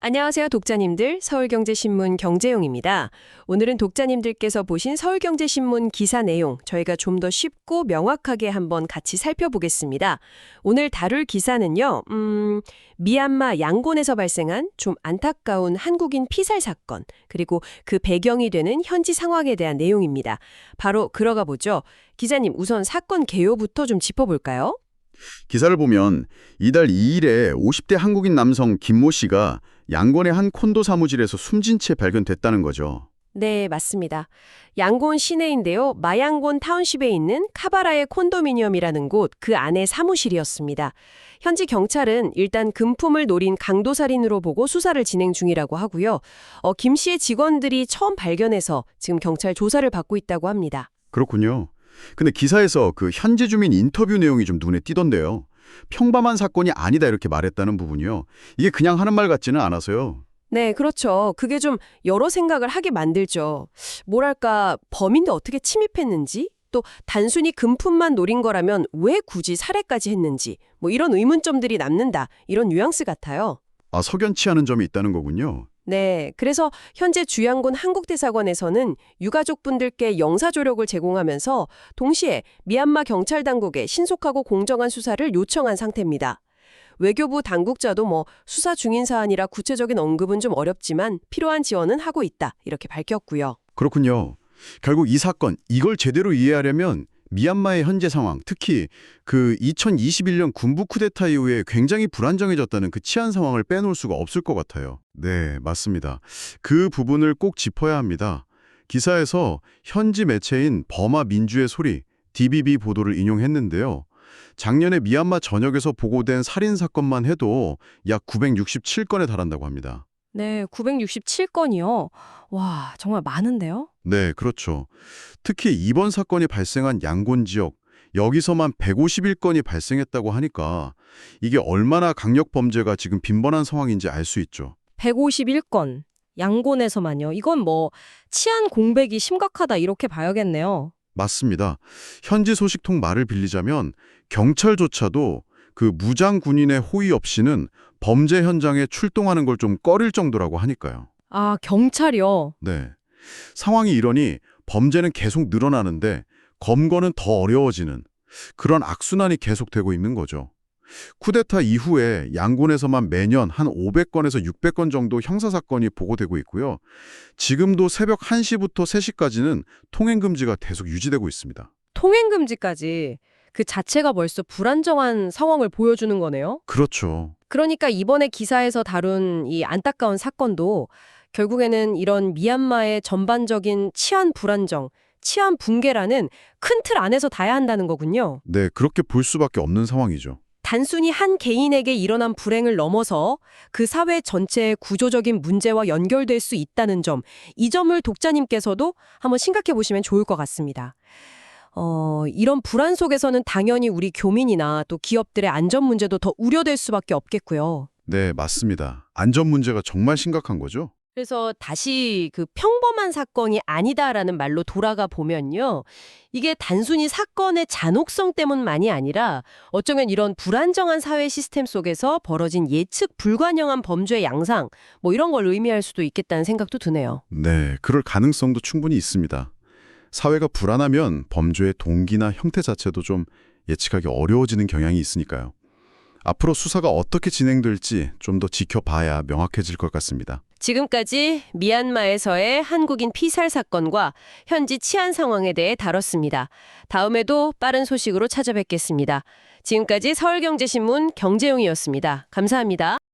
안녕하세요, 독자님들. 서울경제신문 경제용입니다. 오늘은 독자님들께서 보신 서울경제신문 기사 내용 저희가 좀 더 쉽고 명확하게 한번 같이 살펴보겠습니다. 오늘 다룰 기사는요, 음, 미얀마 양곤에서 발생한 좀 안타까운 한국인 피살 사건, 그리고 그 배경이 되는 현지 상황에 대한 내용입니다. 바로 그러가 보죠. 기자님, 우선 사건 개요부터 좀 짚어볼까요? 기사를 보면 이달 2일에 50대 한국인 남성 김모 씨가 양곤의 한 콘도 사무실에서 숨진 채 발견됐다는 거죠. 네, 맞습니다. 양곤 시내인데요. 마양곤 타운십에 있는 카바라의 콘도미니엄이라는 곳 그 안에 사무실이었습니다. 현지 경찰은 일단 금품을 노린 강도 살인으로 보고 수사를 진행 중이라고 하고요. 어, 김 씨의 직원들이 처음 발견해서 지금 경찰 조사를 받고 있다고 합니다. 그렇군요. 근데 기사에서 그 현지 주민 인터뷰 내용이 좀 눈에 띄던데요. 평범한 사건이 아니다 이렇게 말했다는 부분이요. 이게 그냥 하는 말 같지는 않아서요. 네, 그렇죠. 그게 좀 여러 생각을 하게 만들죠. 뭐랄까, 범인도 어떻게 침입했는지, 또 단순히 금품만 노린 거라면 왜 굳이 살해까지 했는지, 뭐 이런 의문점들이 남는다. 이런 뉘앙스 같아요. 아, 석연치 않은 점이 있다는 거군요. 네, 그래서 현재 주양군 한국대사관에서는 유가족분들께 영사조력을 제공하면서 동시에 미얀마 경찰 당국에 신속하고 공정한 수사를 요청한 상태입니다. 외교부 당국자도 뭐 수사 중인 사안이라 구체적인 언급은 좀 어렵지만 필요한 지원은 하고 있다 이렇게 밝혔고요. 그렇군요. 결국 이 사건, 이걸 제대로 이해하려면 미얀마의 현재 상황, 특히 그 2021년 군부 쿠데타 이후에 굉장히 불안정해졌다는 그 치안 상황을 빼놓을 수가 없을 것 같아요. 네, 맞습니다. 그 부분을 꼭 짚어야 합니다. 기사에서 현지 매체인 버마 민주의 소리, DBB 보도를 인용했는데요. 작년에 미얀마 전역에서 보고된 살인 사건만 해도 약 967건에 달한다고 합니다. 네, 967건이요. 와, 정말 많은데요? 네, 그렇죠. 특히 이번 사건이 발생한 양곤 지역, 여기서만 151건이 발생했다고 하니까 이게 얼마나 강력 범죄가 지금 빈번한 상황인지 알 수 있죠. 151건. 양곤에서만요. 이건 뭐 치안 공백이 심각하다 이렇게 봐야겠네요. 맞습니다. 현지 소식통 말을 빌리자면 경찰조차도 그 무장 군인의 호의 없이는 범죄 현장에 출동하는 걸 좀 꺼릴 정도라고 하니까요. 아, 경찰이요. 네. 상황이 이러니 범죄는 계속 늘어나는데 검거는 더 어려워지는 그런 악순환이 계속되고 있는 거죠. 쿠데타 이후에 양곤에서만 매년 한 500건에서 600건 정도 형사사건이 보고되고 있고요. 지금도 새벽 1시부터 3시까지는 통행금지가 계속 유지되고 있습니다. 통행금지까지 그 자체가 벌써 불안정한 상황을 보여주는 거네요. 그렇죠. 그러니까 이번에 기사에서 다룬 이 안타까운 사건도 결국에는 이런 미얀마의 전반적인 치안 불안정, 치안 붕괴라는 큰 틀 안에서 닿아야 한다는 거군요. 네, 그렇게 볼 수밖에 없는 상황이죠. 단순히 한 개인에게 일어난 불행을 넘어서 그 사회 전체의 구조적인 문제와 연결될 수 있다는 점, 이 점을 독자님께서도 한번 생각해 보시면 좋을 것 같습니다. 어, 이런 불안 속에서는 당연히 우리 교민이나 또 기업들의 안전 문제도 더 우려될 수밖에 없겠고요. 네, 맞습니다. 안전 문제가 정말 심각한 거죠. 그래서 다시 그 평범한 사건이 아니다라는 말로 돌아가 보면요. 이게 단순히 사건의 잔혹성 때문만이 아니라 어쩌면 이런 불안정한 사회 시스템 속에서 벌어진 예측 불가능한 범죄 양상 뭐 이런 걸 의미할 수도 있겠다는 생각도 드네요. 네, 그럴 가능성도 충분히 있습니다. 사회가 불안하면 범죄의 동기나 형태 자체도 좀 예측하기 어려워지는 경향이 있으니까요. 앞으로 수사가 어떻게 진행될지 좀 더 지켜봐야 명확해질 것 같습니다. 지금까지 미얀마에서의 한국인 피살 사건과 현지 치안 상황에 대해 다뤘습니다. 다음에도 빠른 소식으로 찾아뵙겠습니다. 지금까지 서울경제신문 경제용이었습니다. 감사합니다.